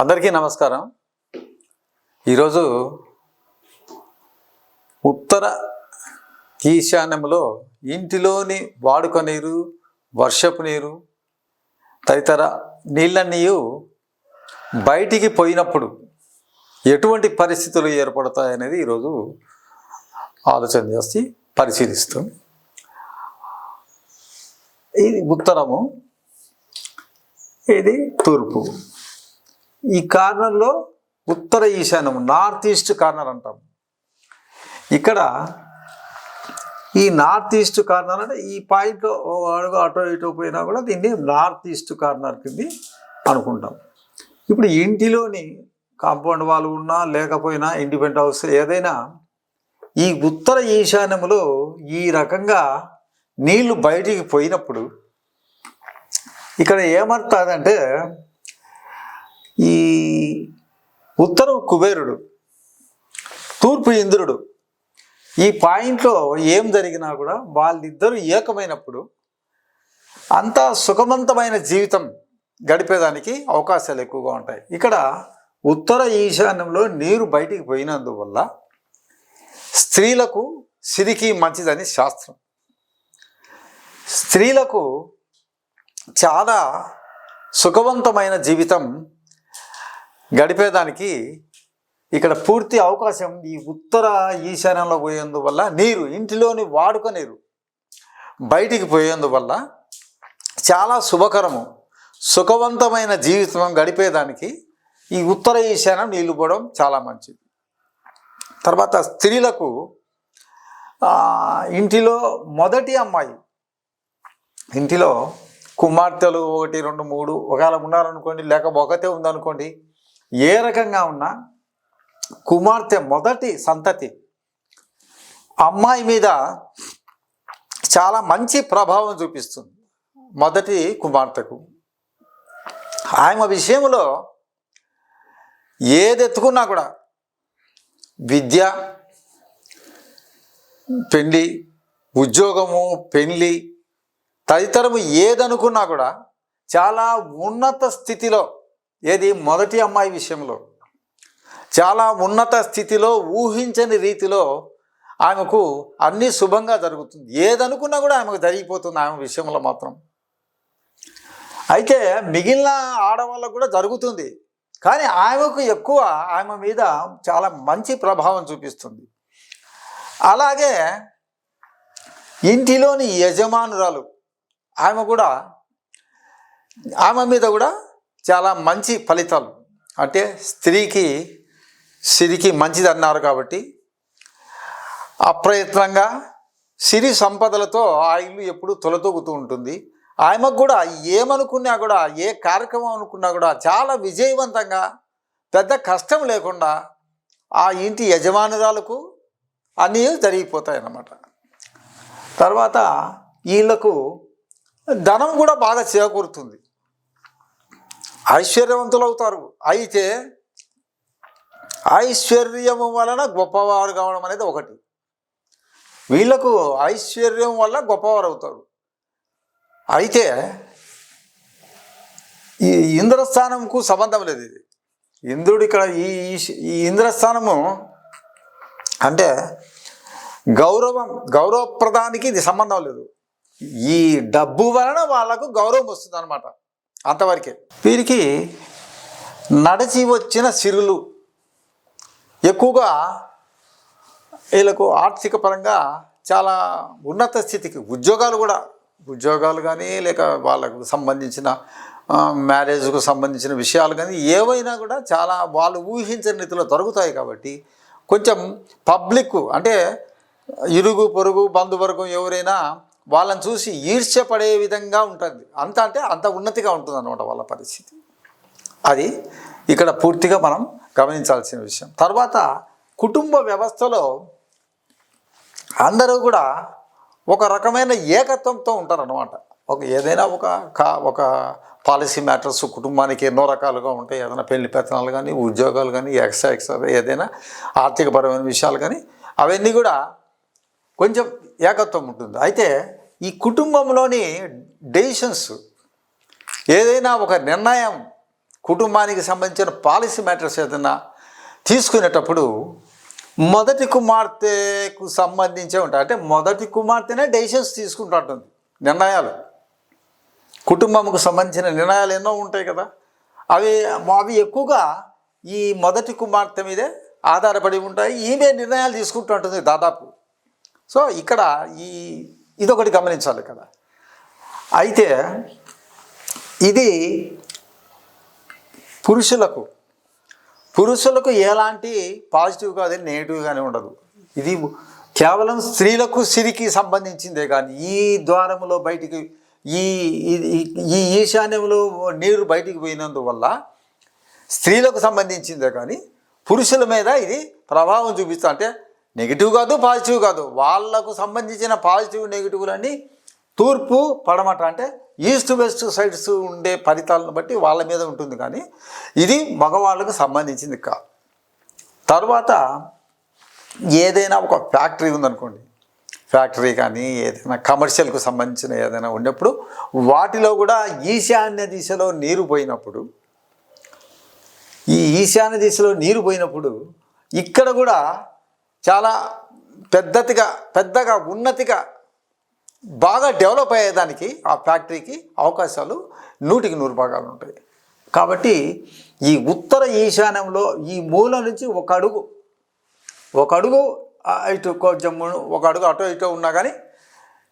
అందరికీ నమస్కారం. ఈరోజు ఉత్తర ఈశాన్యంలో ఇంటిలోని వాడుక నీరు వర్షపు నీరు తదితర నీళ్ళన్నీ బయటికి పోయినప్పుడు ఎటువంటి పరిస్థితులు ఏర్పడతాయనేది ఈరోజు ఆలోచన చేసి పరిశీలిస్తాం. ఇది ఉత్తరము ఇది తూర్పు. ఈ కార్నర్లో ఉత్తర ఈశాన్యం నార్త్ ఈస్ట్ కార్నర్ అంటాం ఇక్కడ ఈ నార్త్ ఈస్ట్ కార్నర్ అంటే ఈ పాయింట్ అడుగు అటో ఇటో పోయినా కూడా దీన్ని నార్త్ ఈస్ట్ కార్నర్ కింద అనుకుంటాం. ఇప్పుడు ఇంటిలోని కాంపౌండ్ వాళ్ళు ఉన్నా లేకపోయినా ఇండిపెండెంట్ హౌస్ ఏదైనా ఈ ఉత్తర ఈశాన్యంలో ఈ రకంగా నీళ్ళు బయటికి పోయినప్పుడు ఇక్కడ ఏమవుతుందంటే ఈ ఉత్తరం కుబేరుడు తూర్పు ఇంద్రుడు. ఈ పాయింట్లో ఏం జరిగినా కూడా వాళ్ళిద్దరూ ఏకమైనప్పుడు అంతా సుఖవంతమైన జీవితం గడిపేదానికి అవకాశాలు ఎక్కువగా ఉంటాయి. ఇక్కడ ఉత్తర ఈశాన్యంలో నీరు బయటికి పోయినందువల్ల స్త్రీలకు సిరికి మంచిదని శాస్త్రం. స్త్రీలకు చాలా సుఖవంతమైన జీవితం గడిపేదానికి ఇక్కడ పూర్తి అవకాశం ఈ ఉత్తర ఈశాన్యంలో పోయేందువల్ల నీరు ఇంటిలోని వాడుక నీరు బయటికి పోయేందువల్ల చాలా శుభకరము. సుఖవంతమైన జీవితం గడిపేదానికి ఈ ఉత్తర ఈశాన్యం నీళ్ళు పోవడం చాలా మంచిది. తర్వాత స్త్రీలకు ఇంటిలో మొదటి అమ్మాయి. ఇంటిలో కుమార్తెలు ఒకటి రెండు మూడు ఒకవేళ ఉన్నారనుకోండి లేక ఒకతే ఉందనుకోండి ఏ రకంగా ఉన్నా కుమార్తె మొదటి సంతతి. అమ్మాయి మీద చాలా మంచి ప్రభావం చూపిస్తుంది మొదటి కుమార్తెకు. ఆమె విషయంలో ఏది ఎత్తుకున్నా కూడా విద్య పెళ్ళి ఉద్యోగము పెళ్ళి తదితరము ఏదనుకున్నా కూడా చాలా ఉన్నత స్థితిలో ఏది? మొదటి అమ్మాయి విషయంలో. చాలా ఉన్నత స్థితిలో ఊహించని రీతిలో ఆమెకు అన్నీ శుభంగా జరుగుతుంది. ఏదనుకున్నా కూడా ఆమెకు జరిగిపోతుంది ఆమె విషయంలో మాత్రం. అయితే మిగిలిన ఆడవాళ్ళకు కూడా జరుగుతుంది. కానీ ఆమెకు ఎక్కువ ఆమె మీద చాలా మంచి ప్రభావం చూపిస్తుంది. అలాగే ఇంటిలోని యజమానురాలు ఆమె కూడా ఆమె మీద కూడా చాలా మంచి ఫలితాలు. అంటే స్త్రీకి సిరికి మంచిది అన్నారు కాబట్టి అప్రయత్నంగా సిరి సంపదలతో ఆ ఇల్లు ఎప్పుడు తొలతొగుతూ ఉంటుంది. ఆమెకు కూడా ఏమనుకున్నా కూడా ఏ కార్యక్రమం అనుకున్నా కూడా చాలా విజయవంతంగా పెద్ద కష్టం లేకుండా ఆ ఇంటి యజమానురాలకు అన్నీ జరిగిపోతాయి అన్నమాట. తర్వాత వీళ్ళకు ధనం కూడా బాగా చేకూరుతుంది. ఐశ్వర్యవంతులు అవుతారు అయితే ఐశ్వర్యము వలన గొప్పవారు కావడం అనేది ఒకటి. వీళ్ళకు ఐశ్వర్యం వల్ల గొప్పవారు అవుతారు అయితే ఈ ఇంద్రస్థానంకు సంబంధం లేదు ఇది. ఇంద్రుడు ఇక్కడ ఈ ఈ- ఈ ఇంద్రస్థానము అంటే గౌరవం గౌరవప్రదానికి ఇది సంబంధం లేదు. ఈ డబ్బు వలన వాళ్ళకు గౌరవం వస్తుంది అనమాట అంతవరకే. వీరికి నడిచి వచ్చిన సిరులు ఎక్కువగా వీళ్ళకు ఆర్థిక పరంగా చాలా ఉన్నత స్థితికి ఉద్యోగాలు కూడా ఉద్యోగాలు కానీ లేక వాళ్ళకు సంబంధించిన మ్యారేజ్కు సంబంధించిన విషయాలు కానీ ఏవైనా కూడా చాలా వాళ్ళు ఊహించని రీతిలో దొరుకుతాయి కాబట్టి కొంచెం పబ్లిక్ అంటే ఇరుగు పొరుగు బంధువర్గం ఎవరైనా వాళ్ళని చూసి ఈర్ష్యపడే విధంగా ఉంటుంది. అంత అంటే అంత ఉన్నతిగా ఉంటుంది అన్నమాట వాళ్ళ పరిస్థితి. అది ఇక్కడ పూర్తిగా మనం గమనించాల్సిన విషయం. తర్వాత కుటుంబ వ్యవస్థలో అందరూ కూడా ఒక రకమైన ఏకత్వంతో ఉంటారనమాట ఒక ఏదైనా ఒక కా ఒక పాలసీ మ్యాటర్స్ కుటుంబానికి ఎన్నో రకాలుగా ఉంటాయి. ఏదైనా పెళ్ళి పెత్తనాలు కానీ ఉద్యోగాలు కానీ ఎక్స్ట్రా ఎక్స్ట్రా ఏదైనా ఆర్థికపరమైన విషయాలు కానీ అవన్నీ కూడా కొంచెం ఏకత్వం ఉంటుంది. అయితే ఈ కుటుంబంలోని డెసిషన్స్ ఏదైనా ఒక నిర్ణయం కుటుంబానికి సంబంధించిన పాలసీ మ్యాటర్స్ ఏదైనా తీసుకునేటప్పుడు మొదటి కుమార్తెకు సంబంధించే ఉంటాయి. అంటే మొదటి కుమార్తెనే డెసిషన్స్ తీసుకుంటుంటుంది నిర్ణయాలు. కుటుంబంకు సంబంధించిన నిర్ణయాలు ఎన్నో ఉంటాయి కదా. అవి అవి ఎక్కువగా ఈ మొదటి కుమార్తె మీదే ఆధారపడి ఉంటాయి. ఈమె నిర్ణయాలు తీసుకుంటూ ఉంటుంది దాదాపు. సో ఇక్కడ ఈ ఇదొకటి గమనించాలి కదా. అయితే ఇది పురుషులకు పురుషులకు ఎలాంటి పాజిటివ్ కాదు నెగిటివ్ కానీ ఉండదు. ఇది కేవలం స్త్రీలకు సిరికి సంబంధించిందే కానీ ఈ ద్వారంలో బయటికి ఈ ఈ- ఈ ఈశాన్యంలో నీరు బయటికి పోయినందువల్ల స్త్రీలకు సంబంధించిందే కానీ పురుషుల మీద ఇది ప్రభావం చూపిస్తా అంటే నెగిటివ్ కాదు పాజిటివ్ కాదు. వాళ్ళకు సంబంధించిన పాజిటివ్ నెగిటివ్లన్నీ తూర్పు పడమట అంటే ఈస్ట్ వెస్ట్ సైడ్స్ ఉండే ఫలితాలను బట్టి వాళ్ళ మీద ఉంటుంది కానీ ఇది మగవాళ్ళకు సంబంధించింది కాదు తర్వాత ఏదైనా ఒక ఫ్యాక్టరీ ఉందనుకోండి. ఫ్యాక్టరీ కానీ ఏదైనా కమర్షియల్కు సంబంధించిన ఏదైనా ఉన్నప్పుడు వాటిలో కూడా ఈశాన్య దిశలో నీరు పోయినప్పుడు ఈ ఈశాన్య దిశలో నీరు పోయినప్పుడు ఇక్కడ కూడా చాలా పెద్దదిగా పెద్దగా ఉన్నతిగా బాగా డెవలప్ అయ్యేదానికి ఆ ఫ్యాక్టరీకి అవకాశాలు నూటికి నూరు భాగాలు ఉంటాయి. కాబట్టి ఈ ఉత్తర ఈశాన్యంలో ఈ మూల నుంచి ఒక అడుగు ఒక అడుగు ఇటు కొంచెం ఒక అడుగు అటో ఇటు ఉన్నా కానీ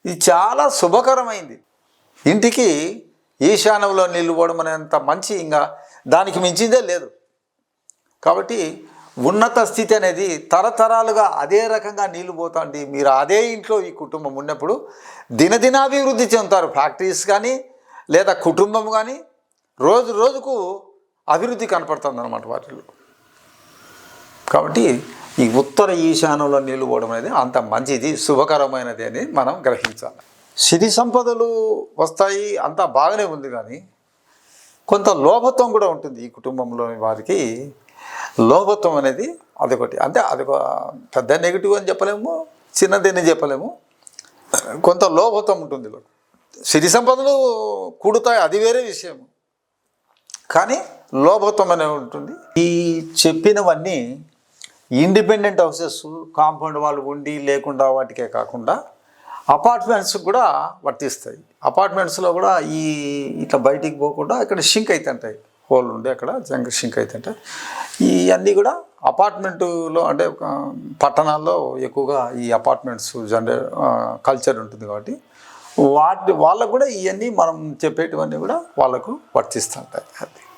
ఇది చాలా శుభకరమైంది. ఇంటికి ఈశాన్యంలో నిలువడం అనేంత మంచి ఇంకా దానికి మించిందే లేదు. కాబట్టి ఉన్నత స్థితి అనేది తరతరాలుగా అదే రకంగా నీళ్ళు పోతుంది మీరు అదే ఇంట్లో ఈ కుటుంబం ఉన్నప్పుడు దినదినాభివృద్ధి చెందుతారు. ఫ్యాక్టరీస్ కానీ లేదా కుటుంబం కానీ రోజు రోజుకు అభివృద్ధి కనపడుతుంది అనమాట వాటిలో కాబట్టి ఈ ఉత్తర ఈశాన్యంలో నీళ్ళు పోవడం అనేది అంత మంచిది శుభకరమైనది అని మనం గ్రహించాలి. సిరి సంపదలు వస్తాయి అంతా బాగానే ఉంది కానీ కొంత లోభత్వం కూడా ఉంటుంది ఈ కుటుంబంలోని వారికి. లోభత్వం అనేది అదొకటి. అంటే అదొక పెద్ద నెగిటివ్ అని చెప్పలేము చిన్నదని చెప్పలేము. కొంత లోభత్వం ఉంటుంది సిరి సంపదలు కూడుతాయి అది వేరే విషయం కానీ లోభత్వం అనేది ఉంటుంది. ఈ చెప్పినవన్నీ ఇండిపెండెంట్ హౌసెస్ కాంపౌండ్ వాళ్ళు ఉండి లేకుండా వాటికే కాకుండా అపార్ట్మెంట్స్ కూడా వర్తిస్తాయి. అపార్ట్మెంట్స్లో కూడా ఈ ఇట్లా బయటికి పోకుండా ఇక్కడ షింక్ అవుతుంటాయి హోల్ ఉండే అక్కడ జంక్ షింక్ అవుతుంటాయి ఇవన్నీ కూడా అపార్ట్మెంటులో అంటే పట్టణాల్లో ఎక్కువగా ఈ అపార్ట్మెంట్స్ జనరే కల్చర్ ఉంటుంది కాబట్టి వాటి వాళ్ళకు కూడా ఇవన్నీ మనం చెప్పేటివన్నీ కూడా వాళ్ళకు వర్తిస్తుంటాయి. అది